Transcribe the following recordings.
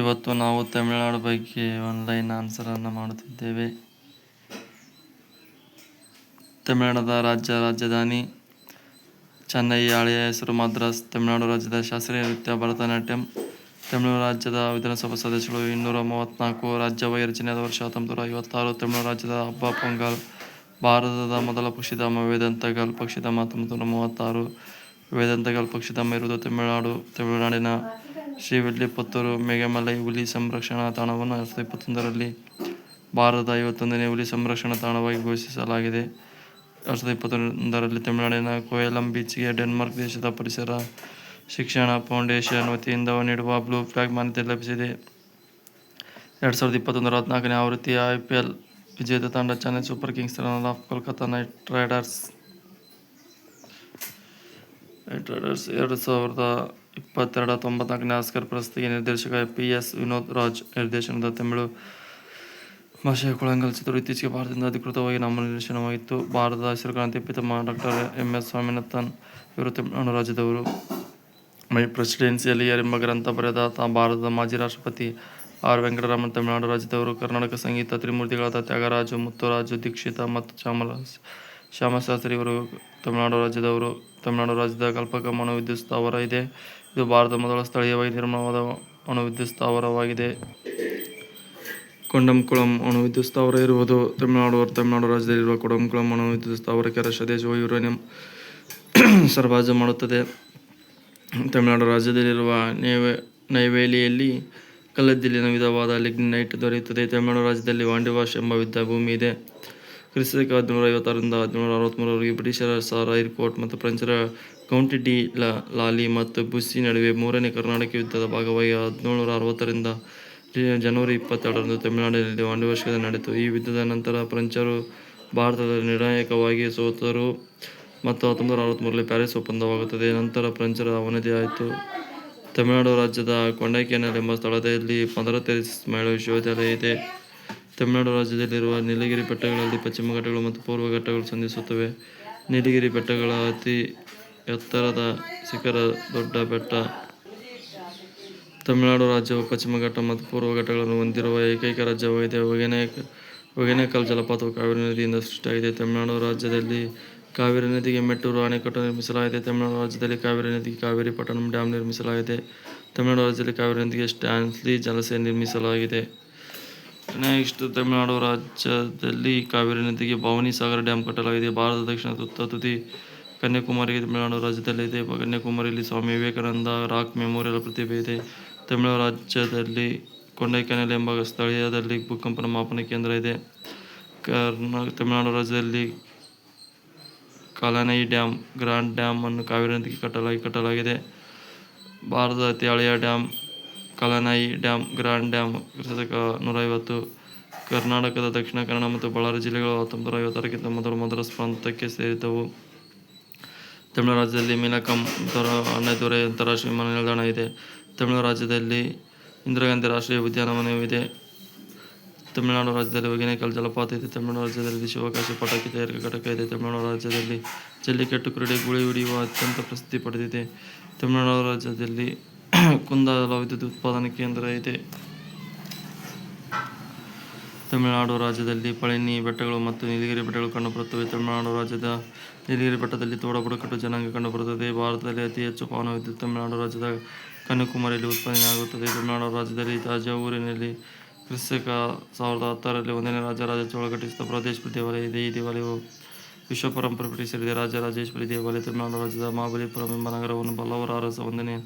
ಇವತ್ತು ನಾವು ತಮಿಳುನಾಡು ಬಗ್ಗೆ ಆನ್ಲೈನ್ ಆನ್ಸರನ್ನು ಮಾಡುತ್ತಿದ್ದೇವೆ. ತಮಿಳುನಾಡದ ರಾಜ್ಯ ರಾಜಧಾನಿ ಚೆನ್ನೈ ಹಳೆಯ ಹೆಸರು ಮದ್ರಾಸ್, ತಮಿಳುನಾಡು ರಾಜ್ಯದ ಶಾಸ್ತ್ರೀಯ ನೃತ್ಯ ಭರತನಾಟ್ಯಂ ತಮಿಳುನಾಡು ರಾಜ್ಯದ ವಿಧಾನಸಭಾ ಸದಸ್ಯರು ಇನ್ನೂರ ಮೂವತ್ತ್ನಾಲ್ಕು ರಾಜ್ಯ ವೈರಚನೆಯಾದ ವರ್ಷ ಹತ್ತೊಂಬತ್ತು ನೂರ ಐವತ್ತಾರು ತಮಿಳುನಾಡು ರಾಜ್ಯದ ಹಬ್ಬ ಪೊಂಗಲ್, ಭಾರತದ ಮೊದಲ ಪಕ್ಷಿಧಾಮ ವೇದಾಂತಗಲ್ ಪಕ್ಷಿಧಾಮ ಹತ್ತೊಂಬತ್ತು ನೂರ ಮೂವತ್ತಾರು ವೇದಾಂತಗಲ್ ಪಕ್ಷಿಧಾಮ ಇರುವುದು ತಮಿಳುನಾಡು, ತಮಿಳುನಾಡಿನ ಶ್ರೀವಿಲ್ಲಿಪುತ್ತೂರು ಮೇಘಮಲೈ ಹುಲಿ ಸಂರಕ್ಷಣಾ ತಾಣವನ್ನು ಎರಡು ಸಾವಿರದ ಇಪ್ಪತ್ತೊಂದರಲ್ಲಿ ಭಾರತದ ಐವತ್ತೊಂದನೇ ಹುಲಿ ಸಂರಕ್ಷಣಾ ತಾಣವಾಗಿ ಘೋಷಿಸಲಾಗಿದೆ. ಎರಡು ಸಾವಿರದ ಇಪ್ಪತ್ತೊಂದರಲ್ಲಿ ತಮಿಳುನಾಡಿನ ಕೋಯಲಂ ಬೀಚ್ಗೆ ಡೆನ್ಮಾರ್ಕ್ ದೇಶದ ಪರಿಸರ ಶಿಕ್ಷಣ ಫೌಂಡೇಶನ್ ವತಿಯಿಂದ ನೀಡುವ ಬ್ಲೂ ಫ್ಲಾಗ್ ಮಾನ್ಯತೆ ಲಭಿಸಿದೆ. ಎರಡು ಸಾವಿರದ ಇಪ್ಪತ್ತೊಂದರ ಹದಿನಾಲ್ಕನೇ ಆವೃತ್ತಿಯ ಐ ಪಿ ಎಲ್ ವಿಜೇತ ತಂಡ Chennai super kings of Kolkata Kolkata knight riders riders ಎರಡು ಸಾವಿರದ ಇಪ್ಪತ್ತೆರಡ, ತೊಂಬತ್ನಾಲ್ಕನೇ ಆಸ್ಕರ್ ಪ್ರಶಸ್ತಿಗೆ ನಿರ್ದೇಶಕ ಪಿ ಎಸ್ ವಿನೋದ್ ರಾಜ್ ನಿರ್ದೇಶನದ ತಮಿಳು ಭಾಷೆಯ ಕೊಳಂಗಲ್ ಚಿತ್ರ ಇತ್ತೀಚೆಗೆ ಭಾರತದಿಂದ ಅಧಿಕೃತವಾಗಿ ನಾಮನಿರ್ದೇಶನವಾಗಿತ್ತು ಭಾರತದ ಹಸಿರುಕ್ರಾಂತಿ ಪಿತಾಮಹ ಡಾಕ್ಟರ್ ಎಂ ಎಸ್ ಸ್ವಾಮಿನಾಥನ್ ಇವರು ತಮಿಳುನಾಡು ರಾಜ್ಯದವರು. ಮೈ ಪ್ರೆಸಿಡೆನ್ಸಿಯಲ್ಲಿ ಎಂಬ ಗ್ರಂಥ ಬರೆದ ಆತ ಭಾರತದ ಮಾಜಿ ರಾಷ್ಟ್ರಪತಿ ಆರ್ ವೆಂಕಟರಾಮನ್ ತಮಿಳುನಾಡು ರಾಜ್ಯದವರು. ಕರ್ನಾಟಕ ಸಂಗೀತ ತ್ರಿಮೂರ್ತಿಗಳಾದ ತ್ಯಾಗರಾಜು, ಮುತ್ತುರಾಜು, ದೀಕ್ಷಿತ ಮತ್ತು ಶ್ಯಾಮಲ ಶ್ಯಾಮಶಾಸ್ತ್ರಿ ಇವರು ತಮಿಳುನಾಡು ರಾಜ್ಯದವರು, ತಮಿಳುನಾಡು ರಾಜ್ಯದ ಕಲ್ಪಕ ಮನೋವಿದ್ಯುತ್ ವಿದ್ಯುತ್ ಸ್ಥಾವರ ಇದೆ. ಇದು ಭಾರತದ ಮೊದಲ ಸ್ಥಳೀಯವಾಗಿ ನಿರ್ಮಾಣವಾದ ಅಣುವಿದ್ಯುತ್ ಸ್ಥಾವರವಾಗಿದೆ. ಕೊಂಡಂಕುಳಂ ಅಣುವಿದ್ಯುತ್ ಸ್ಥಾವರ ಇರುವುದು ತಮಿಳುನಾಡು ತಮಿಳುನಾಡು ರಾಜ್ಯದಲ್ಲಿರುವ ಕೊಂಡಂಕುಳಂ ಅಣುವಿದ್ಯುತ್ ಸ್ಥಾವರಕ್ಕೆ ರಷ್ಯಾ ಯುರೇನಿಯಂ ಸರಬರಾಜು ಮಾಡುತ್ತದೆ. ತಮಿಳುನಾಡು ರಾಜ್ಯದಲ್ಲಿರುವ ನೈವೆ, ನೈವೇಲಿಯಲ್ಲಿ ಕಲ್ಲದ್ದಿಲಿನ ವಿಧವಾದ ಲಿಗ್ನೈಟ್ ದೊರೆಯುತ್ತದೆ. ತಮಿಳುನಾಡು ರಾಜ್ಯದಲ್ಲಿ ವಾಂಡಿವಾಶ್ ಎಂಬ ವಿಧ ಭೂಮಿ ಇದೆ. ಕ್ರಿಸ್ತಕ ಹದಿನೂರ ಐವತ್ತಾರರಿಂದ ಹದಿನೇಳು ಅರವತ್ತ್ಮೂರರವರೆಗೆ ಬ್ರಿಟಿಷರ ಸಾರ ಏರ್ಪೋರ್ಟ್ ಮತ್ತು ಫ್ರೆಂಚರ ಕೌಂಟಿ ಡಿ ಲಾಲಿ ಮತ್ತು ಬುಸ್ಸಿ ನಡುವೆ ಮೂರನೇ ಕರ್ನಾಟಕ ಯುದ್ಧದ ಭಾಗವಾಗಿ ಹದಿನೇಳುನೂರ ಅರವತ್ತರಿಂದ ಜನವರಿ ಇಪ್ಪತ್ತೆರಡರಂದು ತಮಿಳುನಾಡಿನಲ್ಲಿ ಒಂದು ವರ್ಷದ ನಡೆಯಿತು. ಈ ಯುದ್ಧದ ನಂತರ ಫ್ರೆಂಚರು ಭಾರತದಲ್ಲಿ ನಿರ್ಣಾಯಕವಾಗಿ ಸೋತರು ಮತ್ತು ಹತ್ತೊಂಬತ್ತು ನೂರ ಅರವತ್ತ್ಮೂರರಲ್ಲಿ ಪ್ಯಾರಿಸ್ ಒಪ್ಪಂದವಾಗುತ್ತದೆ. ನಂತರ ಫ್ರೆಂಚರ ಅವನತಿಯಾಯಿತು ತಮಿಳುನಾಡು ರಾಜ್ಯದ ಕೊಂಡೈಕೆನಲ್ ಎಂಬ ಸ್ಥಳದಲ್ಲಿ ಪಂದ್ರ ವಿಶ್ವವಿದ್ಯಾಲಯ ಇದೆ. ತಮಿಳುನಾಡು ರಾಜ್ಯದಲ್ಲಿರುವ ನೀಲಗಿರಿ ಬೆಟ್ಟಗಳಲ್ಲಿ ಪಶ್ಚಿಮ ಘಟ್ಟಗಳು ಮತ್ತು ಪೂರ್ವ ಘಟ್ಟಗಳು ಸಂಧಿಸುತ್ತವೆ. ನೀಲಗಿರಿ ಬೆಟ್ಟಗಳ ಅತಿ ಎತ್ತರದ ಶಿಖರ ದೊಡ್ಡ ಬೆಟ್ಟ. ತಮಿಳುನಾಡು ರಾಜ್ಯವು ಪಶ್ಚಿಮ ಘಟ್ಟ ಮತ್ತು ಪೂರ್ವ ಘಟ್ಟಗಳನ್ನು ಹೊಂದಿರುವ ಏಕೈಕ ರಾಜ್ಯವಾಗಿದೆ ಹೊಗೆನಕ, ಹೊಗೆನಕಲ್ ಜಲಪಾತವು ಕಾವೇರಿ ನದಿಯಿಂದ ಸೃಷ್ಟಿಯಾಗಿದೆ. ತಮಿಳುನಾಡು ರಾಜ್ಯದಲ್ಲಿ ಕಾವೇರಿ ನದಿಗೆ ಮೆಟ್ಟೂರು ಅಣೆಕಟ್ಟು ನಿರ್ಮಿಸಲಾಗಿದೆ. ತಮಿಳುನಾಡು ರಾಜ್ಯದಲ್ಲಿ ಕಾವೇರಿ ನದಿಗೆ ಕಾವೇರಿ ಪಟ್ಟಣಂ ಡ್ಯಾಂ ನಿರ್ಮಿಸಲಾಗಿದೆ. ತಮಿಳುನಾಡು ರಾಜ್ಯದಲ್ಲಿ ಕಾವೇರಿ ನದಿಗೆ ಸ್ಟ್ಯಾನ್ಸ್ಲಿ ಜಲಸೆ ನಿರ್ಮಿಸಲಾಗಿದೆ. ನೆಕ್ಸ್ಟ್ ತಮಿಳುನಾಡು ರಾಜ್ಯದಲ್ಲಿ ಕಾವೇರಿ ನದಿಗೆ ಭವಾನಿ ಸಾಗರ ಡ್ಯಾಂ ಕಟ್ಟಲಾಗಿದೆ. ಭಾರತದ ದಕ್ಷಿಣ ತುತ್ತ ತುದಿ ಕನ್ಯಾಕುಮಾರಿಗೆ ತಮಿಳುನಾಡು ರಾಜ್ಯದಲ್ಲಿದೆ. ಕನ್ಯಾಕುಮಾರಿಯಲ್ಲಿ ಸ್ವಾಮಿ ವಿವೇಕಾನಂದ ರಾಕ್ ಮೆಮೋರಿಯಲ್ ಪ್ರತಿಭೆ ಇದೆ. ತಮಿಳುನಾಡು ರಾಜ್ಯದಲ್ಲಿ ಕೊಂಡೈಕೆನಲ್ ಎಂಬ ಸ್ಥಳೀಯದಲ್ಲಿ ಭೂಕಂಪನ ಮಾಪನ ಕೇಂದ್ರ ಇದೆ. ಕರ್ನಾ, ತಮಿಳುನಾಡು ರಾಜ್ಯದಲ್ಲಿ ಕಲನೈ ಡ್ಯಾಂ ಗ್ರ್ಯಾಂಡ್ ಡ್ಯಾಮನ್ನು ಕಾವೇರಿ ನದಿಗೆ ಕಟ್ಟಲಾಗಿ, ಕಟ್ಟಲಾಗಿದೆ. ಭಾರತದ ಅತಿ ಹಳೆಯ dam Kallanai dam grand dam ಶತಕ ನೂರೈವತ್ತು, ಕರ್ನಾಟಕದ ದಕ್ಷಿಣ ಕನ್ನಡ ಮತ್ತು ಬಳ್ಳಾರಿ ಜಿಲ್ಲೆಗಳು ಹತ್ತೊಂಬತ್ತು ನೂರ ಐವತ್ತಾರಕ್ಕಿಂತ ಮೊದಲು ಮದ್ರಾಸ್ ಪ್ರಾಂತಕ್ಕೆ ಸೇರಿದ್ದವು. ತಮಿಳು ರಾಜ್ಯದಲ್ಲಿ ಮೀನಕಂ ದೊರ ಅಣ್ಣೆದೊರೆ ಅಂತಾರಾಷ್ಟ್ರೀಯ ವಿಮಾನ ನಿಲ್ದಾಣ ಇದೆ. ತಮಿಳು ರಾಜ್ಯದಲ್ಲಿ ಇಂದಿರಾಗಾಂಧಿ ರಾಷ್ಟ್ರೀಯ ಉದ್ಯಾನವನವಿದೆ ತಮಿಳುನಾಡು ರಾಜ್ಯದಲ್ಲಿ ಹೊಗೆನಕಲ್ ಜಲಪಾತ ಇದೆ. ತಮಿಳುನಾಡು ರಾಜ್ಯದಲ್ಲಿ ಶಿವಕಾಶಿ ಪಟಾಕಿ ತಯಾರಿಕೆ ಘಟಕ ಇದೆ. ತಮಿಳುನಾಡು ರಾಜ್ಯದಲ್ಲಿ ಜಲ್ಲಿಕಟ್ಟು ಕ್ರೀಡೆ ಗುಳಿ ಹಿಡಿಯುವ ಅತ್ಯಂತ ಪ್ರಸಿದ್ಧಿ ಪಡೆದಿದೆ. ತಮಿಳುನಾಡು ರಾಜ್ಯದಲ್ಲಿ ಕುಂದಾಲ ವಿದ್ಯುತ್ ಉತ್ಪಾದನಾ ಕೇಂದ್ರ ಇದೆ ತಮಿಳುನಾಡು ರಾಜ್ಯದಲ್ಲಿ ಪಳನಿ ಬೆಟ್ಟಗಳು ಮತ್ತು ನೀಲಗಿರಿ ಬೆಟ್ಟಗಳು ಕಂಡುಬರುತ್ತವೆ. ತಮಿಳುನಾಡು ರಾಜ್ಯದ ನೀಲಗಿರಿ ಬೆಟ್ಟದಲ್ಲಿ ತೋಡ ಬುಡಕಟ್ಟು ಜನಾಂಗ ಕಂಡುಬರುತ್ತದೆ. ಭಾರತದಲ್ಲಿ ಅತಿ ಹೆಚ್ಚು ಪವನ ವಿದ್ಯುತ್ ತಮಿಳುನಾಡು ರಾಜ್ಯದ ಕನ್ಯಾಕುಮಾರಿಯಲ್ಲಿ ಉತ್ಪಾದನೆಯಾಗುತ್ತದೆ ತಮಿಳುನಾಡು ರಾಜ್ಯದಲ್ಲಿ ತಾಜಾವೂರಿನಲ್ಲಿ ಕ್ರಿಸ್ತಕ ಸಾವಿರದ ಹತ್ತರಲ್ಲಿ ಒಂದನೇ ರಾಜರಾಜ ಘಟಿಸಿದ ಬೃಹದೇಶ್ವರಿ ದೇವಾಲಯ ಇದೆ. ಈ ದೇವಾಲಯವು ವಿಶ್ವ ಪರಂಪರೆ ಸೇರಿದೆ. ರಾಜರಾಜೇಶ್ವರಿ ದೇವಾಲಯ ತಮಿಳುನಾಡು ರಾಜ್ಯದ ಮಹಾಬಲಿಪುರಂ ಎಂಬ ನಗರವನ್ನು ಪಲ್ಲವರ ಅರಸ ಒಂದನೇ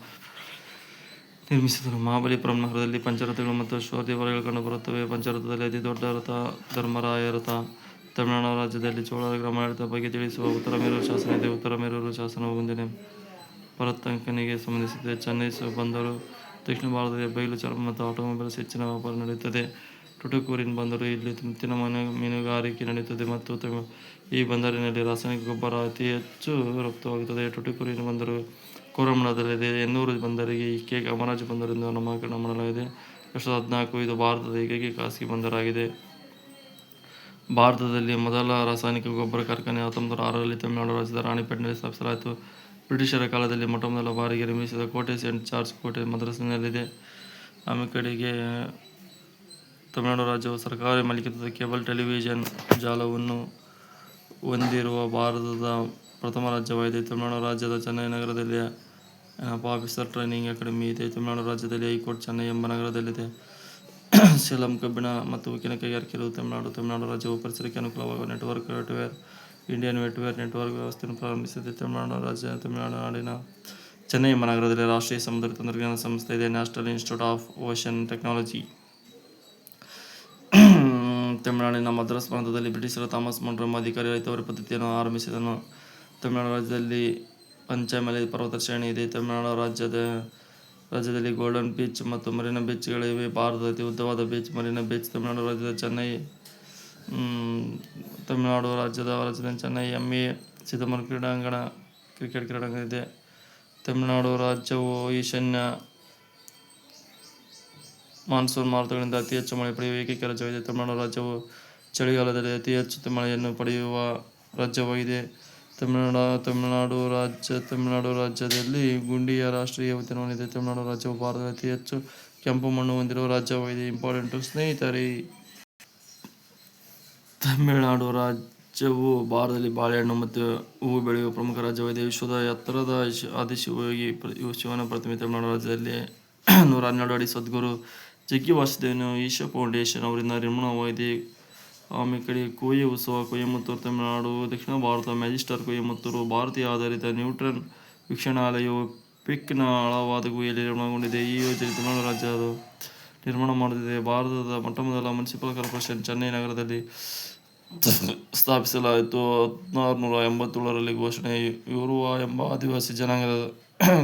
ನಿರ್ಮಿಸಿದರು. ಮಹಾಬಲಿಪುರಂ ನಗರದಲ್ಲಿ ಪಂಚರಥಗಳು ಮತ್ತು ಅಶ್ವ ದೇವಾಲಯಗಳು ಕಂಡುಬರುತ್ತವೆ ಪಂಚರಥದಲ್ಲಿ ಅತಿ ದೊಡ್ಡ ರಥ, ಧರ್ಮರಾಯ ರಥ. ತಮಿಳುನಾಡು ರಾಜ್ಯದಲ್ಲಿ ಚೋಳರ ಗ್ರಾಮಾಡಳಿತದ ಬಗ್ಗೆ ತಿಳಿಸುವ ಉತ್ತರ ಮೇರೂರು ಶಾಸನ ಇದೆ. ಉತ್ತರ ಮೇರೂರು ಶಾಸನವು ಮುಂದಿನ ಪರತಂಕನಿಗೆ ಸಂಬಂಧಿಸಿದೆ. ಚೆನ್ನೈ ಬಂದರು. ದಕ್ಷಿಣ ಭಾರತದಲ್ಲಿ ಬಯಲು ಚರ್ಮ ಮತ್ತು ಆಟೋಮೊಬೈಲ್ಸ್ ಹೆಚ್ಚಿನ ವ್ಯಾಪಾರ ನಡೆಯುತ್ತದೆ. ಟುಟುಕೂರಿನ ಬಂದರು. ಇಲ್ಲಿ ಮುತ್ತಿನ ಮೀನುಗಾರಿಕೆ ನಡೆಯುತ್ತದೆ ಮತ್ತು ಈ ಬಂದರಿನಲ್ಲಿ ರಾಸಾಯನಿಕ ಗೊಬ್ಬರ ಅತಿ ಹೆಚ್ಚು ರಫ್ತುವಾಗುತ್ತದೆ. ಟುಟುಕೂರಿನ ಬಂದರು. ಕೋರಮಂಡಲದಲ್ಲಿದೆ ಎನ್ನೂರು ಬಂದರಿಗೆ ಈ ಕಾಮರಾಜ ಬಂದರು ಎಂದು ನಾಮಕರಣ ಮಾಡಲಾಗಿದೆ ಎರಡು ಸಾವಿರದ ಹದಿನಾಲ್ಕು ಇದು ಭಾರತದ ಏಕೈಕ ಖಾಸಗಿ ಬಂದರಾಗಿದೆ. ಭಾರತದಲ್ಲಿ ಮೊದಲ ರಾಸಾಯನಿಕ ಗೊಬ್ಬರ ಕಾರ್ಖಾನೆ ಹತ್ತೊಂಬತ್ತು ನೂರ ಆರರಲ್ಲಿ ತಮಿಳುನಾಡು ರಾಜ್ಯದ ರಾಣಿಪೇಟ್ನಲ್ಲಿ ಸ್ಥಾಪಿಸಲಾಯಿತು. ಬ್ರಿಟಿಷರ ಕಾಲದಲ್ಲಿ ಮೊಟ್ಟಮೊದಲ ಬಾರಿಗೆ ನಿರ್ಮಿಸಿದ ಕೋಟೆ ಸೆಂಟ್ ಚಾರ್ಜ್ ಕೋಟೆ ಮದ್ರಾಸಿನಲ್ಲಿದೆ. ಆಮೇಲೆ ಕಡೆಗೆ ತಮಿಳುನಾಡು ರಾಜ್ಯವು ಸರ್ಕಾರಿ ಮಾಲೀಕತ್ವದ ಕೇಬಲ್ ಟೆಲಿವಿಷನ್ ಜಾಲವನ್ನು ಹೊಂದಿರುವ ಭಾರತದ ಪ್ರಥಮ ರಾಜ್ಯವಾಗಿದೆ. ತಮಿಳುನಾಡು ರಾಜ್ಯದ ಚೆನ್ನೈ ನಗರದಲ್ಲಿ ಆಫೀಸರ್ ಟ್ರೈನಿಂಗ್ ಅಕಾಡೆಮಿ ಇದೆ, ತಮಿಳುನಾಡು ರಾಜ್ಯದಲ್ಲಿ ಹೈಕೋರ್ಟ್ ಚೆನ್ನೈ ಎಂಬ ನಗರದಲ್ಲಿದೆ. ಸೇಲಂ, ಕಬ್ಬಿಣ ಮತ್ತು ಉಕ್ಕಿನ ಕೈಗಾರಿಕೆಗಳು ತಮಿಳುನಾಡು ತಮಿಳುನಾಡು ರಾಜ್ಯವು ಪರಿಸರಕ್ಕೆ ಅನುಕೂಲವಾಗುವ network wetware Indian wetware network ವ್ಯವಸ್ಥೆಯನ್ನು ಪ್ರಾರಂಭಿಸಿದೆ. ತಮಿಳುನಾಡು ರಾಜ್ಯ, ತಮಿಳುನಾಡು ನಾಡಿನ ಚೆನ್ನೈ ನಗರದಲ್ಲಿ ರಾಷ್ಟ್ರೀಯ ಸಮುದ್ರ ತಂತ್ರಜ್ಞಾನ ಸಂಸ್ಥೆ ಇದೆ national institute of ocean technology ತಮಿಳುನಾಡಿನ ಮದ್ರಾಸ್ ಪ್ರಾಂತದಲ್ಲಿ ಬ್ರಿಟಿಷರ ಥಾಮಸ್ ಮಂಡ್ರಮ್ ಅಧಿಕಾರಿ ರೈತವರ ಪದ್ಧತಿಯನ್ನು ಆರಂಭಿಸಿದನು. ತಮಿಳುನಾಡು ರಾಜ್ಯದಲ್ಲಿ ಪಂಚಮಲೆ ಪರ್ವತ ಶ್ರೇಣಿ ಇದೆ. ತಮಿಳುನಾಡು ರಾಜ್ಯದ, ರಾಜ್ಯದಲ್ಲಿ ಗೋಲ್ಡನ್ ಬೀಚ್ ಮತ್ತು ಮರಿನ ಬೀಚ್ಗಳಿವೆ ಭಾರತದ ಅತಿ ಉದ್ದವಾದ ಬೀಚ್ ಮರಿನ ಬೀಚ್ ತಮಿಳುನಾಡು ರಾಜ್ಯದ ಚೆನ್ನೈ ತಮಿಳುನಾಡು ರಾಜ್ಯದ ರಾಜಧಾನಿ ಚೆನ್ನೈ ಎಂ ಎ ಕ್ರೀಡಾಂಗಣ ಕ್ರಿಕೆಟ್ ಕ್ರೀಡಾಂಗಣ ಇದೆ. ತಮಿಳುನಾಡು ರಾಜ್ಯವು ಈಶಾನ್ಯ ಮಾನ್ಸೂನ್ ಮಾರುತಗಳಿಂದ ಅತಿ ಹೆಚ್ಚು ಮಳೆ ಪಡೆಯುವ ಏಕೈಕ ರಾಜ್ಯವಾಗಿದೆ. ತಮಿಳುನಾಡು ರಾಜ್ಯವು ಚಳಿಗಾಲದಲ್ಲಿ ಅತಿ ಹೆಚ್ಚು ಮಳೆಯನ್ನು ಪಡೆಯುವ ರಾಜ್ಯವಾಗಿದೆ. ತಮಿಳುನಾಡು ತಮಿಳುನಾಡು ರಾಜ್ಯ, ತಮಿಳುನಾಡು ರಾಜ್ಯದಲ್ಲಿ ಗುಂಡಿಯ ರಾಷ್ಟ್ರೀಯ ಉದ್ಯಾನವನವಿದೆ ತಮಿಳುನಾಡು ರಾಜ್ಯವು ಭಾರತದ ಅತಿ ಹೆಚ್ಚು ಕೆಂಪು ಮಣ್ಣು ಹೊಂದಿರುವ ರಾಜ್ಯವಾಗಿದೆ. ಇಂಪಾರ್ಟೆಂಟು ಸ್ನೇಹಿತರೆ, ತಮಿಳುನಾಡು ರಾಜ್ಯವು ಭಾರತದಲ್ಲಿ ಬಾಳೆಹಣ್ಣು ಮತ್ತು ಹೂವು ಬೆಳೆಯುವ ಪ್ರಮುಖ ರಾಜ್ಯವಾಗಿದೆ. ವಿಶ್ವದ ಎತ್ತರದ ಆದಿಶಿವಯೋಗಿ ಶಿವನ ಪ್ರತಿಮೆ. ತಮಿಳುನಾಡು ರಾಜ್ಯದಲ್ಲಿ ನೂರ ಹನ್ನೆರಡು ಅಡಿ ಸದ್ಗುರು ಜಗ್ಗಿ ವಾಸುದೇವನು ಈಶಾ ಫೌಂಡೇಶನ್ ಅವರಿಂದ ನಿರ್ಮಾಣವಾಗಿದೆ. ಆಮೇಲೆ ಕಡೆ ಕೋಯಿ ಉತ್ಸವ ಕೊಯಮತ್ತೂರು ತಮಿಳುನಾಡು, ದಕ್ಷಿಣ ಭಾರತ ಮ್ಯಾಜಿಸ್ಟರ್ ಕೊಯಮತ್ತೂರು ಭಾರತೀಯ ಆಧಾರಿತ ನ್ಯೂಟ್ರನ್ ವೀಕ್ಷಣಾಲಯವು ಪಿಕ್ನ ಆಳವಾದ ಗುಹೆಯಲ್ಲಿ ನಿರ್ಮಾಣಗೊಂಡಿದೆ. ಈ ಯೋಜನೆ ತಮಿಳುನಾಡು ರಾಜ್ಯದ ನಿರ್ಮಾಣ ಮಾಡುತ್ತಿದೆ ಭಾರತದ ಮೊಟ್ಟಮೊದಲ ಮುನ್ಸಿಪಲ್ ಕಾರ್ಪೊರೇಷನ್ ಚೆನ್ನೈ ನಗರದಲ್ಲಿ ಸ್ಥಾಪಿಸಲಾಯಿತು. ಹದಿನಾರು ನೂರ ಎಂಬತ್ತೇಳರಲ್ಲಿ ಘೋಷಣೆ ಯುರುವ ಎಂಬ ಆದಿವಾಸಿ ಜನಾಂಗದ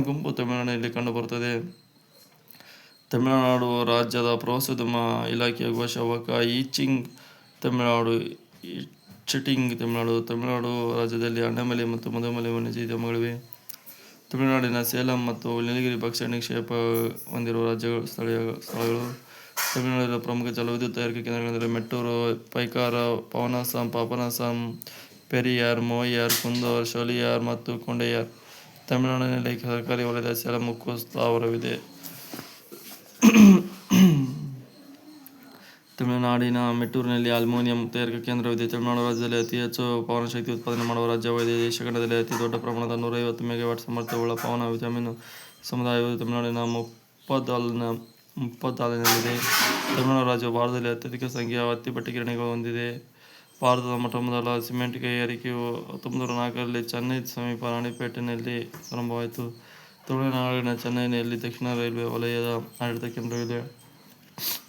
ಗುಂಪು ತಮಿಳುನಾಡಿನಲ್ಲಿ ಕಂಡುಬರುತ್ತದೆ. ತಮಿಳುನಾಡು ರಾಜ್ಯದ ಪ್ರವಾಸೋದ್ಯಮ ಇಲಾಖೆಯ ಘೋಷವಾಕ ಈಚಿಂಗ್ ತಮಿಳುನಾಡು ಚಿಟಿಂಗ್ ತಮಿಳುನಾಡು ತಮಿಳುನಾಡು ರಾಜ್ಯದಲ್ಲಿ ಅಣ್ಣಮಲೆ ಮತ್ತು ಮಧುಮಲೆ ವನ್ಯಜೀವಿಧಾಮಗಳಿವೆ ತಮಿಳುನಾಡಿನ ಸೇಲಂ ಮತ್ತು ನೀಲಗಿರಿ ಪಕ್ಷಿ ನಿಕ್ಷೇಪ ಹೊಂದಿರುವ ರಾಜ್ಯಗಳು, ಸ್ಥಳೀಯ ಸ್ಥಳಗಳು. ತಮಿಳುನಾಡಿನ ಪ್ರಮುಖ ಜಲವಿದ್ಯುತ್ ತಯಾರಿಕಾ ಕೇಂದ್ರಗಳೆಂದರೆ ಮೆಟ್ಟೂರು, ಪೈಕಾರ, ಪವನಾಸಂ, ಪಾಪನಾಸಂ, ಪೆರಿಯಾರ್, ಮೋಯಾರ್, ಕುಂದೋರ್, ಶೋಲಿಯಾರ್ ಮತ್ತು ಕೊಂಡೆಯಾರ್ ತಮಿಳುನಾಡಿನಲ್ಲಿ ಸರ್ಕಾರಿ ವಲಯದ ಸೇಲಂ ಮುಖ್ಯ ಸ್ಥಾವರವಿದೆ. ತಮಿಳುನಾಡಿನ ಮೆಟ್ಟೂರಿನಲ್ಲಿ ಅಲ್ಯೂಮಿನಿಯಂ ತಯಾರಿಕಾ ಕೇಂದ್ರವಿದೆ ತಮಿಳುನಾಡು ರಾಜ್ಯದಲ್ಲಿ ಅತಿ ಹೆಚ್ಚು ಪವನ ಶಕ್ತಿ ಉತ್ಪಾದನೆ ಮಾಡುವ ರಾಜ್ಯವಾಗಿದೆ ದೇಶ ಖಂಡದಲ್ಲಿ ಅತಿ ದೊಡ್ಡ ಪ್ರಮಾಣದ ನೂರೈವತ್ತು ಮೆಗಾವ್ಯಾಟ್ ಸಾಮರ್ಥ್ಯವುಳ್ಳ ಪವನ ಜಮೀನು ಸಮುದಾಯವು ತಮಿಳುನಾಡಿನ ಮುಪ್ಪದಾಲ್ನ ಮುಪ್ಪದಾಲಿನಲ್ಲಿದೆ ತಮಿಳುನಾಡು ರಾಜ್ಯವು ಭಾರತದಲ್ಲಿ ಅತ್ಯಧಿಕ ಸಂಖ್ಯೆಯ ಬಟ್ಟೆ ಹೊಂದಿದೆ. ಭಾರತದ ಮೊಟ್ಟಮೊದಲ ಸಿಮೆಂಟ್ ಕೈಗಾರಿಕೆಯು ಹತ್ತೊಂಬತ್ತು ನಾಲ್ಕರಲ್ಲಿ ಚೆನ್ನೈ ಸಮೀಪ ರಾಣಿಪೇಟೆಯಲ್ಲಿ ಆರಂಭವಾಯಿತು ತಮಿಳುನಾಡಿನ ಚೆನ್ನೈನಲ್ಲಿ ದಕ್ಷಿಣ ರೈಲ್ವೆ ವಲಯದ ಆಡಳಿತ ಕೇಂದ್ರವಿದೆ.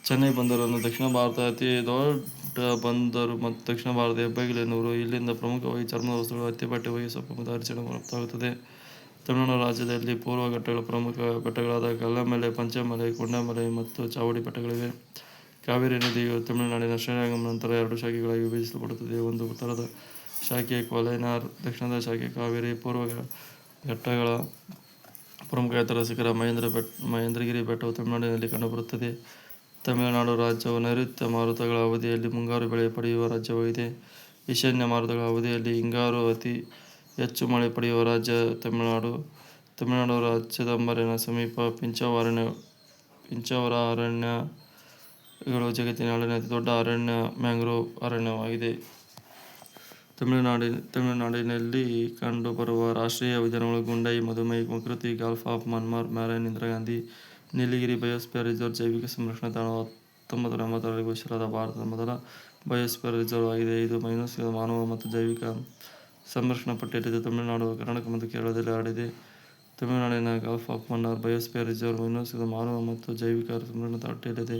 ಚೆನ್ನೈ ಬಂದರನ್ನು ದಕ್ಷಿಣ ಭಾರತದ ಅತಿ ದೊಡ್ಡ ಬಂದರು ಮತ್ತು ದಕ್ಷಿಣ ಭಾರತದ ಹೆಬ್ಬಾಗಿಲೆನ್ನುವರು ಇಲ್ಲಿಂದ ಪ್ರಮುಖವಾಗಿ ಚರ್ಮದ ವಸ್ತುಗಳು ಹತ್ತಿ ಬಟ್ಟೆ ಹೊಗೆ ಸೊಪ್ಪು ಮತ್ತು ಅರಿಶಿಣ ತಮಿಳುನಾಡು ರಾಜ್ಯದಲ್ಲಿ ಪೂರ್ವ ಘಟ್ಟಗಳ ಪ್ರಮುಖ ಬೆಟ್ಟಗಳಾದ ಕಲ್ಲಮಲೆ ಪಂಚಮಲೆ ಕೊಂಡಮಲೆ ಮತ್ತು ಚಾವಡಿ ಬೆಟ್ಟಗಳಿವೆ. ಕಾವೇರಿ ನದಿಯು ತಮಿಳುನಾಡಿನ ಶ್ರೀರಂಗಂ ನಂತರ ಎರಡು ಶಾಖೆಗಳಾಗಿ ವಿಭಜಿಸಲ್ಪಡುತ್ತದೆ. ಒಂದು ಉತ್ತರದ ಶಾಖೆ ಕೊಲೆನಾರ್, ದಕ್ಷಿಣದ ಶಾಖೆ ಕಾವೇರಿ, ಪೂರ್ವ ಘಟ್ಟಗಳ ಪ್ರಮುಖ ಎತ್ತರ ಶಿಖರ ಮಹೇಂದ್ರ ಬೆಟ್, ಮಹೇಂದ್ರಗಿರಿ ಬೆಟ್ಟವು ತಮಿಳುನಾಡಿನಲ್ಲಿ ಕಂಡುಬರುತ್ತದೆ. ತಮಿಳುನಾಡು ರಾಜ್ಯವು ನೈಋತ್ಯ ಮಾರುತಗಳ ಅವಧಿಯಲ್ಲಿ ಮುಂಗಾರು ಬೆಳೆ ಪಡೆಯುವ ರಾಜ್ಯವಾಗಿದೆ. ಈಶಾನ್ಯ ಮಾರುತಗಳ ಅವಧಿಯಲ್ಲಿ ಹಿಂಗಾರು ಅತಿ ಹೆಚ್ಚು ಮಳೆ ಪಡೆಯುವ ರಾಜ್ಯ ತಮಿಳುನಾಡು. ತಮಿಳುನಾಡು ರಾಜ್ಯದ ಮರೆನ ಸಮೀಪ ಪಿಂಚವರ ಅರಣ್ಯಗಳು ಜಗತ್ತಿನ ಎರಡನೇ ಅತಿ ದೊಡ್ಡ ಅರಣ್ಯ ಮ್ಯಾಂಗ್ರೋವ್ ಅರಣ್ಯವಾಗಿದೆ. ತಮಿಳುನಾಡಿನ ತಮಿಳುನಾಡಿನಲ್ಲಿ ಕಂಡುಬರುವ ರಾಷ್ಟ್ರೀಯ ಉದ್ಯಾನಗಳು ಗುಂಡೈ, ಮಧುಮೈ, ಪ್ರಕೃತಿ, ಗಾಲ್ಫ್ ಆಫ್ ಮನ್ಮಾರ್, ಮ್ಯಾರನ್, ಇಂದಿರಾ ಗಾಂಧಿ ನೀಲಗಿರಿ ಬಯೋಸ್ಪಿಯರ್ ರಿಸರ್ವ್ ಜೈವಿಕ ಸಂರಕ್ಷಣಾ ತಾಣ ಹತ್ತೊಂಬತ್ತು ಎಂಬತ್ತರಲ್ಲಿ ಘೋಷಿಸಲಾದ ಭಾರತದ ಮೊದಲ ಬಯೋಸ್ಪಿಯರ್ ರಿಸರ್ವ್ ಆಗಿದೆ. ಇದು ಮೈನಸ್ ಮಾನವ ಮತ್ತು ಜೈವಿಕ ಸಂರಕ್ಷಣಾ ಪಟ್ಟಿಯಲ್ಲಿದೆ ತಮಿಳುನಾಡು, ಕರ್ನಾಟಕ ಮತ್ತು ಕೇರಳದಲ್ಲಿ ಆಡಿದೆ. ತಮಿಳುನಾಡಿನ Gulf of Mannar biosphere reserve ಯುನೆಸ್ಕೋದ ಮಾನವ ಮತ್ತು ಜೈವಿಕ ಸಂರಕ್ಷಣಾ ಪಟ್ಟಿಯಲ್ಲಿದೆ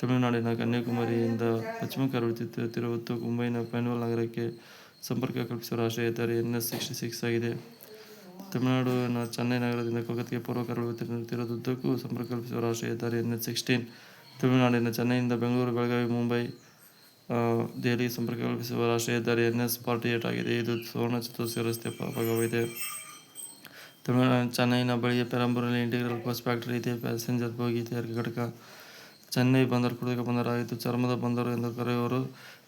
ತಮಿಳುನಾಡಿನ ಕನ್ಯಾಕುಮಾರಿಯಿಂದ ಪಶ್ಚಿಮ ಕರವೃತ್ತಿರುವತ್ತು ಮುಂಬೈನ ಪೆನ್ವಲ್ ನಗರಕ್ಕೆ ಸಂಪರ್ಕ ಕಲ್ಪಿಸುವ ರಾಷ್ಟ್ರೀಯ ಹೆದ್ದಾರಿ ಎನ್ ಎಸ್ ಸಿಕ್ಸ್ಟಿ ಸಿಕ್ಸ್ ಆಗಿದೆ. ತಮಿಳುನಾಡಿನ ಚೆನ್ನೈ ನಗರದಿಂದ ಕೊಲ್ಕತ್ತಾಗೆ ಪೂರ್ವ ಕರಾವಳಿಯುದ್ದಕ್ಕೂ ಸಂಪರ್ಕ ಕಲ್ಪಿಸುವ ರಾಷ್ಟ್ರೀಯ ಹೆದ್ದಾರಿ ಎನ್ ಎಚ್ ಸಿಕ್ಸ್ಟೀನ್. ತಮಿಳುನಾಡಿನ ಚೆನ್ನೈಯಿಂದ ಬೆಂಗಳೂರು, ಬೆಳಗಾವಿ, ಮುಂಬೈ ದೆಹಲಿ ಸಂಪರ್ಕ ಕಲ್ಪಿಸುವ ರಾಷ್ಟ್ರೀಯ ಹೆದ್ದಾರಿ ಎನ್ ಎಸ್ ಫಾರ್ಟಿ ಏಟ್ ಆಗಿದೆ. ಇದು ಸುವರ್ಣ ಚತುರ್ಸಿ ರಸ್ತೆ ಭಾಗವಾಗಿದೆ. ತಮಿಳುನಾಡಿನ ಚೆನ್ನೈನ ಬಳಿಯ ಪೆರಂಬೂರಿನಲ್ಲಿ ಇಂಟಿಗ್ರಲ್ ಕೋಚ್ ಫ್ಯಾಕ್ಟರಿ ಇದೆ. ಪ್ಯಾಸೆಂಜರ್ ಬೋಗಿ ತಯಾರಿಕೆ ಘಟಕ ಚೆನ್ನೈ ಬಂದರು. ಬಂದರ್ ಬಂದರಾಗಿದ್ದು ಚರ್ಮದ ಬಂದರು ಎಂದು ಕರೆಯುವರು.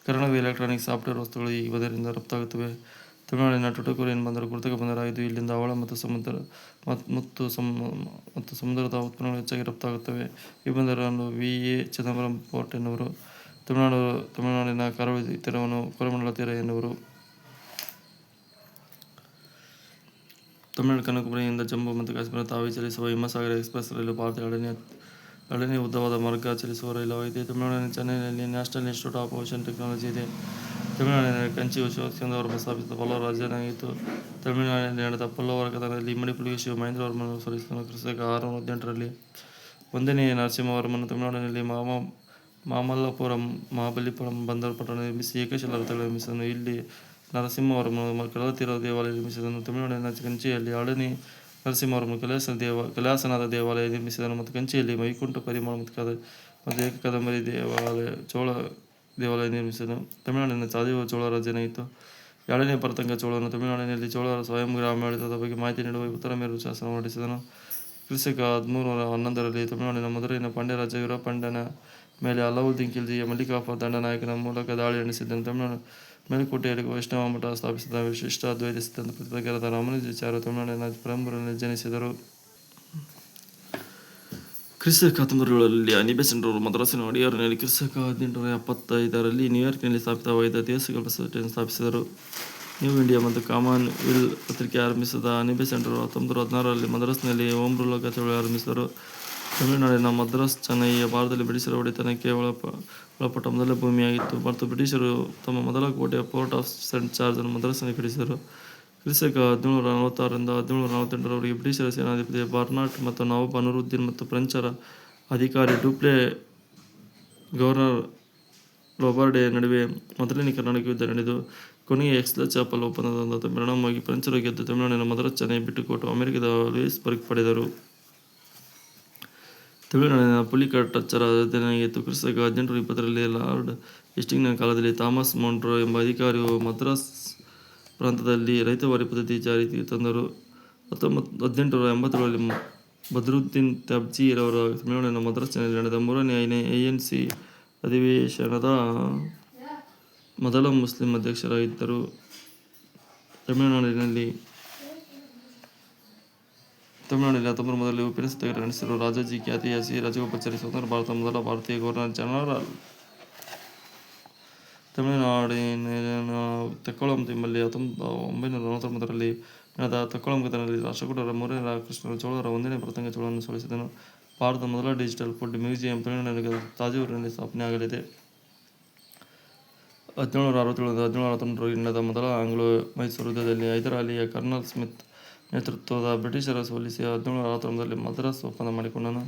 ಕರ್ನಾಟಕ ಎಲೆಕ್ಟ್ರಾನಿಕ್ ಸಾಫ್ಟ್ವೇರ್ ವಸ್ತುಗಳು ಈ ಬಂದರಿಂದ ರಫ್ತಾಗುತ್ತವೆ. ತಮಿಳುನಾಡಿನ ಟುಟುಕುರಿಯನ್ ಬಂದರು, ಕೃತಕ ಬಂದರಾಗಿದ್ದು ಇಲ್ಲಿಂದ ಅವಳ ಮತ್ತು ಸಮುದ್ರ ಮತ್- ಮತ್ತು ಸಮ ಮತ್ತು ಸಮುದ್ರದ ಉತ್ಪನ್ನಗಳು ಹೆಚ್ಚಾಗಿ ರಫ್ತಾಗುತ್ತವೆ. ಈ ಬಂದರನ್ನು ವಿ. ಎ. ಚಿದಂಬರಂ ಪೋರ್ಟ್ ಎನ್ನುವರು. ತಮಿಳುನಾಡು, ತಮಿಳುನಾಡಿನ ಕರಾವಳಿ ತೀರವನ್ನು ಕೊರಮಂಡಲ ತೀರ ಎನ್ನುವರು. ತಮಿಳು ಕನ್ಯಾಕುಮಾರಿಯಿಂದ ಜಮ್ಮು ಮತ್ತು ಕಾಶ್ಮೀರ ತಾವಿ ಚಲಿಸುವ ಹಿಮಸಾಗರ ಎಕ್ಸ್ಪ್ರೆಸ್ ರೈಲು ಭಾರತದ ಎರಡನೇ ಎರಡನೇ ಉದ್ದವಾದ ಮಾರ್ಗ ಚಲಿಸುವ ರೈಲಾಗಿದೆ ತಮಿಳುನಾಡಿನ ಚೆನ್ನೈನಲ್ಲಿ National Institute of Ocean Technology ಇದೆ. ತಮಿಳುನಾಡಿನ ಕಂಚಿ ಅವರು ಸ್ಥಾಪಿಸಿದ ಪಲ್ಲವ ರಾಜಧಾನಿಯಾಗಿತ್ತು ತಮಿಳುನಾಡಿನಲ್ಲಿ ನಡೆದ ಪಲ್ಲವರ ಕದನದಲ್ಲಿ ಮಣಿಪುಲಿಗೆ ಶಿವ ಮಹೇಂದ್ರವರ್ಮನು ಸೋಲಿಸಿದನು ಕ್ರಿಸ್ತಕ ಆರುನೂರ ಹದಿನೆಂಟರಲ್ಲಿ ಒಂದನೇ ನರಸಿಂಹವರ್ಮನು ತಮಿಳುನಾಡಿನಲ್ಲಿ ಮಾಮ, ಮಾಮಲ್ಲಪುರಂ, ಮಹಾಬಲಿಪುರಂ ಬಂದರು ಪಟ್ಟಣ ನಿರ್ಮಿಸಿ ಏಕಶಿಲ ರಥಗಳು ನಿರ್ಮಿಸಿದನು. ಇಲ್ಲಿ ನರಸಿಂಹವರ್ಮನು ಕಡಲ ತೀರದ ದೇವಾಲಯ ನಿರ್ಮಿಸಿದನು. ತಮಿಳುನಾಡಿನ ಕಂಚಿಯಲ್ಲಿ ಎರಡನೇ ನರಸಿಂಹವರ್ಮನು ಕೈಲಾಸ ದೇವ ಕಲಾಸನಾದ ದೇವಾಲಯ ನಿರ್ಮಿಸಿದನು ಮತ್ತು ಕಂಚಿಯಲ್ಲಿ ವೈಕುಂಠ ಪರಿಮಳ ಮತ್ತು ಕದ, ಮತ್ತು ಏಕಕದಂಬರಿ ದೇವಾಲಯ, ಚೋಳ ದೇವಾಲಯ ನಿರ್ಮಿಸಿದನು ತಮಿಳುನಾಡಿನ ಚಾದಿವ ಚೋಳ ರಾಜ್ಯನಾಗಿತ್ತು ಎರಡನೇ ಪರತಂಗ ಚೋಳನು ತಮಿಳುನಾಡಿನಲ್ಲಿ ಚೋಳರ ಸ್ವಯಂ ಗ್ರಾಮಾಡಳಿತದ ಬಗ್ಗೆ ಮಾಹಿತಿ ನೀಡುವ ಉತ್ತರ ಮೇರು ಶಾಸನ ಹೊರಡಿಸಿದನು. ಕ್ರಿಸ್ತಕ ಹದಿಮೂರರ ಹನ್ನೊಂದರಲ್ಲಿ ತಮಿಳುನಾಡಿನ ಮಧುರೈನ ಪಾಂಡ್ಯರಾಜ ವೀರಪಾಂಡ್ಯನ ಮೇಲೆ ಅಲಾವುದ್ದೀನ್ ಖಿಲ್ಜಿಯ ಮಲ್ಲಿಕಾರ್ಜುನ ದಂಡನಾಯಕನ ಮೂಲಕ ದಾಳಿ ನಡೆಸಿದ್ದನು ತಮಿಳುನಾಡು ಮೇಲುಕೋಟೆಯಲ್ಲಿ ವೈಷ್ಣವ ಮಠ ಸ್ಥಾಪಿಸಿದ ವಿಶಿಷ್ಟ ಅದ್ವೈತ ಸಿದ್ಧಾಂತ ಪ್ರತಿಪಾದಕರಾದ ರಾಮಾನುಜಾಚಾರ್ಯರು ತಮಿಳುನಾಡಿನ ಪರಂಬೂರಿನಲ್ಲಿ ಜನಿಸಿದರು. ಕ್ರಿಸ್ತಕ ಹತ್ತೊಂಬತ್ತರಲ್ಲಿ ಅನಿಬೆಸೆಂಟ್ರವರು ಮದ್ರಾಸಿನ ಅಡಿಯಾರಿನಲ್ಲಿ ಕ್ರಿಸ್ತಕ ಹದಿನೆಂಟುನೂರ ಎಪ್ಪತ್ತೈದರಲ್ಲಿ ನ್ಯೂಯಾರ್ಕ್ನಲ್ಲಿ ಸ್ಥಾಪಿತವಾದ ದೇಶಗಳ ಸೊಸೈಟಿಯನ್ನು ಸ್ಥಾಪಿಸಿದರು. ನ್ಯೂ ಇಂಡಿಯಾ ಮತ್ತು ಕಾಮನ್ ವಿಲ್ ಪತ್ರಿಕೆ ಆರಂಭಿಸಿದ ಅನಿಬೆಸೆಂಟ್ರರು ಹತ್ತೊಂಬತ್ತು ಹದಿನಾರರಲ್ಲಿ ಮದ್ರಾಸ್ನಲ್ಲಿ ಓಂ ಚಳವಳಿ ಆರಂಭಿಸಿದರು. ತಮಿಳುನಾಡಿನ ಮದ್ರಾಸ್, ಚೆನ್ನೈಯ ಭಾರತದಲ್ಲಿ ಬ್ರಿಟಿಷರ ಒಡೆತನಕ್ಕೆ ಒಳಪ, ಒಳಪಟ್ಟ ಮೊದಲ ಭೂಮಿಯಾಗಿತ್ತು. ಮತ್ತು ಬ್ರಿಟಿಷರು ತಮ್ಮ ಮೊದಲ ಕೋಟೆಯ ಪೋರ್ಟ್ ಆಫ್ ಸೆಂಟ್ ಚಾರ್ಜ್ ಅನ್ನು ಮದ್ರಾಸ್ನಲ್ಲಿ ಕಟ್ಟಿಸಿದರು. ಕ್ರಿಸ್ತಕ ಹದಿನೇಳು ನಲವತ್ತಾರರಿಂದ ಹದಿನೇಳು ನಲವತ್ತೆಂಟರವರೆಗೆ ಬ್ರಿಟಿಷರ ಸೇನಾಧಿಪತಿ ಬರ್ನಾಟ್ ಮತ್ತು ನವಾಬ್ ಅನುರುದ್ದೀನ್ ಮತ್ತು ಫ್ರೆಂಚರ ಅಧಿಕಾರಿ ಡೂಪ್ಲೆ ಗವರ್ನರ್ ಲೊಬಾರ್ಡೆ ನಡುವೆ ಮೊದಲನೇ ಕರ್ನಾಟಕ ಯುದ್ಧ ನಡೆದು ಕೊನೆಯ ಎಕ್ಸ್ಲ ಚಾಪಲ್ ಒಪ್ಪಂದದ ಪರಿಣಾಮವಾಗಿ ಫ್ರೆಂಚರು ಗೆದ್ದು ತಮಿಳುನಾಡಿನ ಮದ್ರಾಸ್ ಚೆನ್ನೈ ಬಿಟ್ಟುಕೊಟ್ಟು ಅಮೆರಿಕದ ಲೂಯಿಸ್ಬರ್ಗ್ ಪಡೆದರು. ತಮಿಳುನಾಡಿನ ಪುಲಿಕಟ್ಟಚ್ಚರ ರಾಜಧಾನಿಯಾಗಿತ್ತು ಕ್ರಿಸ್ತಕ ಹದಿನೆಂಟು ಇಪ್ಪತ್ತರಲ್ಲಿ ಲಾರ್ಡ್ ಇಸ್ಟಿಂಗ್ನ ಕಾಲದಲ್ಲಿ ಥಾಮಸ್ ಮೌಂಟ್ರೋ ಎಂಬ ಅಧಿಕಾರಿಯು ಮದ್ರಾಸ್ ಪ್ರಾಂತದಲ್ಲಿ ರೈತವಾರಿ ಪದ್ಧತಿ ಜಾರಿಗೆ ತಂದರು. ಹತ್ತೊಂಬತ್ತು ಹದಿನೆಂಟುನೂರ ಎಂಬತ್ತರಲ್ಲಿ ಬದ್ರುದ್ದೀನ್ ರವರ ತಮಿಳುನಾಡಿನ ಮದ್ರಾಸಿನಲ್ಲಿ ನಡೆದ ಮೂರನೇ ಐನೇ ಎ ಎನ್ ಸಿ ಅಧಿವೇಶನದ ಮೊದಲ ಮುಸ್ಲಿಂ ಅಧ್ಯಕ್ಷರಾಗಿದ್ದರು. ತಮಿಳುನಾಡಿನಲ್ಲಿ ತಮಿಳುನಾಡಿನಲ್ಲಿ ಹತ್ತೊಂಬತ್ತು ಮೊದಲ ಉಪ್ಪಿನ ನಡೆಸಿದರು ರಾಜಾಜಿ ಖ್ಯಾತಿಯಾಸಿ ರಾಜಗೋಪಾಚಾರಿ ಸ್ವತಂತ್ರ ಭಾರತದ ಮೊದಲ ಭಾರತೀಯ ಗವರ್ನರ್ ಜನರಲ್ ತಮಿಳುನಾಡಿನ ತೆಕ್ಕೊಳಂ ಎಂಬಲ್ಲಿ ಹತ್ತೊಂಬ ಒಂಬೈನೂರ ನಲವತ್ತೊಂಬತ್ತರಲ್ಲಿ ನಡೆದ ತಕ್ಕೊಳಂ ಕಥನಲ್ಲಿ ರಾಷ್ಟ್ರಕೂಟರ ಮೂರನೇ ರಾಮಕೃಷ್ಣ ಚೋಳರ ಒಂದನೇ ಪ್ರತಂಗ ಚೋಳವನ್ನು ಸೋಲಿಸಿದನು ಭಾರತದ ಮೊದಲ ಡಿಜಿಟಲ್ ಫುಡ್ ಮ್ಯೂಸಿಯಂ ತಮಿಳುನಾಡಿನ ತಾಜೂರಿನಲ್ಲಿ ಸ್ಥಾಪನೆಯಾಗಲಿದೆ ಹದಿನೇಳುನೂರ ಅರವತ್ತೇಳರಿಂದ ಹದಿನೇಳು ಹತ್ತೊಂಬತ್ತರಲ್ಲಿ ನಡೆದ ಮೊದಲ ಆಂಗ್ಲೋ ಮೈಸೂರು ಯುದ್ಧದಲ್ಲಿ ಹೈದರಾಲಿಯ ಕರ್ನಲ್ ಸ್ಮಿತ್ ನೇತೃತ್ವದ ಬ್ರಿಟಿಷರ ಸೋಲಿಸಿ ಹದಿನೇಳು ಅರವತ್ತೊಂಬತ್ತರಲ್ಲಿ ಮದ್ರಾಸ್ ಒಪ್ಪಂದ ಮಾಡಿಕೊಂಡನು.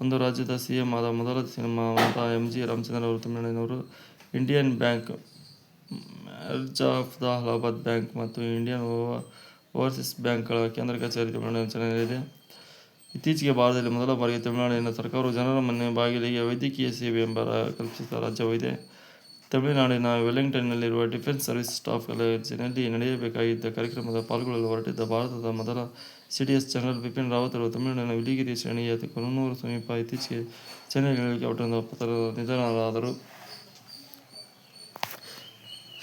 ಒಂದು ರಾಜ್ಯದ ಸಿ ಎಂ ಆದ ಮೊದಲ ಸಿನಿಮಾ ಎಂ ಜಿ ರಾಮಚಂದ್ರ ಅವರು ತಮಿಳುನಾಡಿನವರು Indian Bank merge of Allahabad Bank ಮತ್ತು ಇಂಡಿಯನ್ ಓವ- ಓವರ್ಸೀಸ್ ಬ್ಯಾಂಕ್ಗಳ ಕೇಂದ್ರ ಕಚೇರಿ ತಮಿಳುನಾಡಿನ ಇತ್ತೀಚೆಗೆ ಭಾರತದಲ್ಲಿ ಮೊದಲ ಬಾರಿಗೆ ತಮಿಳುನಾಡಿನ ಸರ್ಕಾರವು ಜನರ ಮನೆ ಬಾಗಿಲಿಗೆ ವೈದ್ಯಕೀಯ ಸೇವೆ ಎಂಬ ಕಲ್ಪಿಸಿದ ರಾಜ್ಯವಿದೆ ತಮಿಳುನಾಡಿನ ವೆಲ್ಲಿಂಗ್ಟನ್ನಲ್ಲಿರುವ ಡಿಫೆನ್ಸ್ ಸರ್ವಿಸ್ ಸ್ಟಾಫ್ ಕಾಲೇಜಿನಲ್ಲಿ ನಡೆಯಬೇಕಾಗಿದ್ದ ಕಾರ್ಯಕ್ರಮದ ಪಾಲ್ಗೊಳ್ಳಲು ಹೊರಟಿದ್ದ ಭಾರತದ ಮೊದಲ ಸಿಡಿಎಸ್ ಜನರಲ್ ಬಿಪಿನ್ ರಾವತ್ ಅವರು ತಮಿಳುನಾಡಿನ ವಿಲಿಗಿರಿ ಶ್ರೇಣಿಯ ಕೊನೂರು ಸಮೀಪ ಇತ್ತೀಚೆಗೆ ಚೆನ್ನೈನಲ್ಲಿ ಹೆಲಿಕಾಪ್ಟರ್ನಿಂದ ಪತನ ನಿಧನರಾದರು.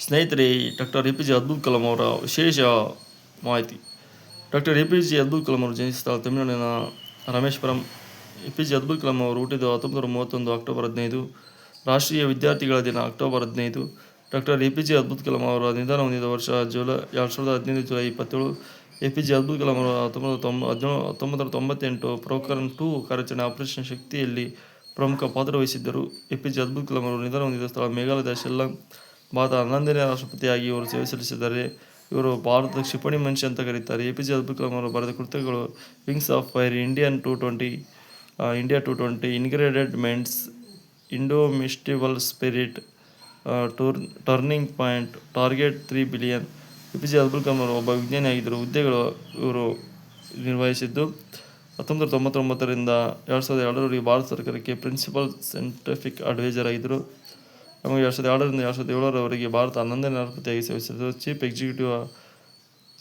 ಸ್ನೇಹಿತರೆ doctor A P J Abdul Kalam ಅವರ ವಿಶೇಷ ಮಾಹಿತಿ. Doctor A P J Abdul Kalam ಅವರು ಜನಿಸಿದ ಸ್ಥಳ ತಮಿಳುನಾಡಿನ Rameswaram. A P J Abdul Kalam ಅವರು ಹುಟ್ಟಿದ ಹತ್ತೊಂಬತ್ತು ನೂರ ಮೂವತ್ತೊಂದು ಅಕ್ಟೋಬರ್ ಹದಿನೈದು, ರಾಷ್ಟ್ರೀಯ ವಿದ್ಯಾರ್ಥಿಗಳ ದಿನ ಅಕ್ಟೋಬರ್ ಹದಿನೈದು. Doctor A P J Abdul Kalam ಅವರ ನಿಧನ ಹೊಂದಿದ ವರ್ಷ ಜುಲೈ, ಎರಡು ಸಾವಿರದ ಹದಿನೈದು ಜುಲೈ ಇಪ್ಪತ್ತೇಳು. A P J Abdul Kalam ಅವರು ಹತ್ತೊಂಬತ್ತು ತೊಂಬ, ಹದಿನೇಳು ಹತ್ತೊಂಬತ್ತರ ತೊಂಬತ್ತೆಂಟು ಪ್ರೋಕರನ್ ಟೂ ಕಾರ್ಯಾಚರಣೆ ಆಪರೇಷನ್ ಶಕ್ತಿಯಲ್ಲಿ ಪ್ರಮುಖ ಪಾತ್ರ ವಹಿಸಿದ್ದರು. A P J Abdul Kalam ಅವರು ನಿಧನ ಹೊಂದಿದ ಸ್ಥಳ ಮೇಘಾಲಯದ ಶಿಲ್ಲಾಂಗ್. ಭಾರತ ಹನ್ನೊಂದನೇ ರಾಷ್ಟ್ರಪತಿಯಾಗಿ ಇವರು ಸೇವೆ ಸಲ್ಲಿಸಿದ್ದಾರೆ ಇವರು ಭಾರತದ ಕ್ಷಿಪಣಿ ಮನುಷ್ಯ ಅಂತ ಕರೀತಾರೆ. A P J Abdul Kalam ಅವರು ಬರೆದ ಕೃತಿಗಳು Wings of Fire Indian two twenty India two twenty Ignited Minds Indomitable Spirit tour Turning Point Target Three Billion A P J Abdul Kalam ಅವರು ಒಬ್ಬ ವಿಜ್ಞಾನಿಯಾಗಿದ್ದರು. ಹುದ್ದೆಗಳು ಇವರು ನಿರ್ವಹಿಸಿದ್ದು ಹತ್ತೊಂಬತ್ತು ತೊಂಬತ್ತೊಂಬತ್ತರಿಂದ ಎರಡು ಸಾವಿರದ ಎರಡರವರೆಗೆ ಭಾರತ ಸರ್ಕಾರಕ್ಕೆ ಪ್ರಿನ್ಸಿಪಲ್ ಸೈಂಟಿಫಿಕ್ ಅಡ್ವೈಸರ್ ಆಗಿದ್ದರು. ಎರಡು ಸಾವಿರದ ಎರಡರಿಂದ ಎರಡು ಸಾವಿರದ ಏಳರವರೆಗೆ ಭಾರತ ಹನ್ನೊಂದನೇ ರಾಷ್ಟ್ರಪತಿಯಾಗಿ ಸೇವಿಸಿದರು chief executive,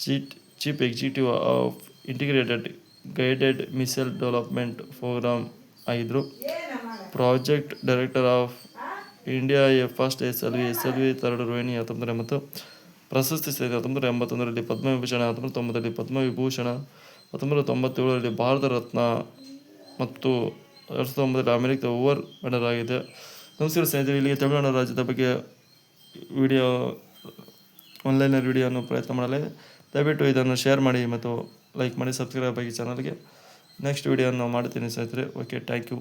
cheat chief executive of integrated guided missile development programme ಆಗಿದ್ದರು project director of India a first S L V, S L V third Rohini ಹತ್ತೊಂಬತ್ತು ಮತ್ತು ಪ್ರಶಸ್ತಿ ಸೇರಿದೆ ಹತ್ತೊಂಬತ್ತು ನೂರ ಎಂಬತ್ತೊಂದರಲ್ಲಿ ಪದ್ಮವಿಭೂಷಣ ಹತ್ತೊಂಬತ್ತು ತೊಂಬತ್ತರಲ್ಲಿ ಪದ್ಮವಿಭೂಷಣ ಹತ್ತೊಂಬತ್ತು ತೊಂಬತ್ತೇಳರಲ್ಲಿ ಭಾರತ ರತ್ನ ಮತ್ತು ಎರಡು ಸಾವಿರದ ಒಂಬತ್ತರಲ್ಲಿ ಅಮೆರಿಕದ ಓವರ್ ಮೆಡಲ್ ಆಗಿದೆ. ನಮಸ್ಕಾರ ಸ್ನೇಹಿತರೆ, ಇಲ್ಲಿಗೆ ತಮಿಳುನಾಡು ರಾಜ್ಯದ ಬಗ್ಗೆ ವಿಡಿಯೋ ಆನ್ಲೈನಲ್ಲಿ ಅನ್ನು ಪ್ರಯತ್ನ ಮಾಡಲೇ. ದಯವಿಟ್ಟು ಇದನ್ನು ಶೇರ್ ಮಾಡಿ ಮತ್ತು ಲೈಕ್ ಮಾಡಿ ಸಬ್ಸ್ಕ್ರೈಬ್ ಆಗಿ ಚಾನಲ್ಗೆ ನೆಕ್ಸ್ಟ್ ವಿಡಿಯೋನ ಮಾಡ್ತೀನಿ ಸ್ನೇಹಿತರೆ. Okay thank you